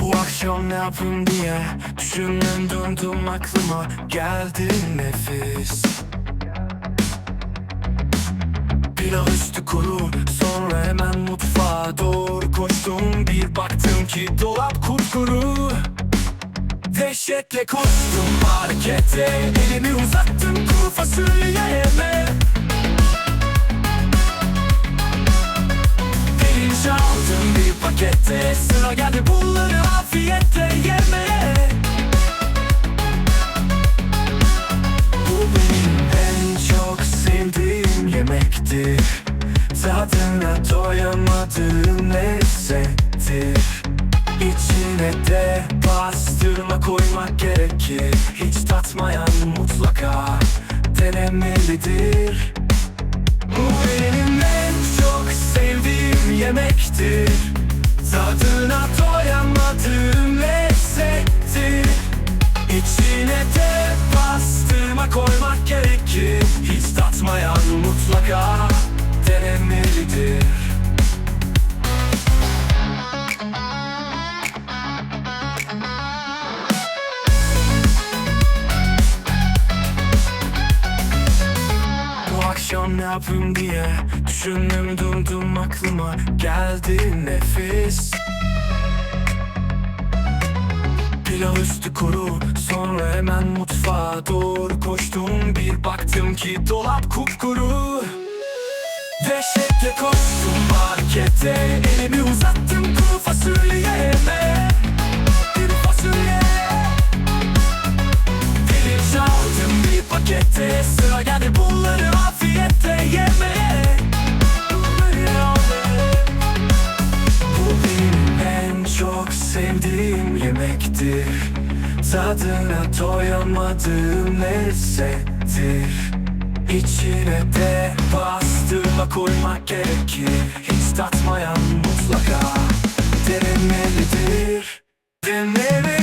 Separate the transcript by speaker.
Speaker 1: Bu akşam ne yapayım diye Düşündüm döndüm aklıma Geldi nefis Pilav üstü kuru Sonra hemen mutfağa doğru koştum. Bir baktım ki dolap kupkuru Dehşetle koştum markete Elimi kuru fasulye yeme Pirinç aldım bir pakette bunları afiyetle yemeye Bu benim en çok sevdiğim yemektir Tadına doyamadığım lezzettir İçine de pastırma koymak gerekir Hiç tatmayan mutlaka denemelidir bu benim en çok sevdiğim yemektir. Tadına doyamadığım lezzettir. İçine de pastırma koymak gerekir. Hiç tatmayan mutlaka akşam ne yapayım diye Düşündüm durdum aklıma. Geldi nefis. Pilav üstü kuru Sonra hemen mutfağa doğru koştum. Bir baktım ki dolap kupkuru. Dehşetle koştum markete. Elimi uzattım kuru fasulye yeme Bir fasulye. Pirinç aldım bir pakette Sıra geldi yemektir Tadına doyamadığım lezzettir. İçine de pastırma koymak gerekir. Hiç tatmayan mutlaka denemelidir. Denemelidir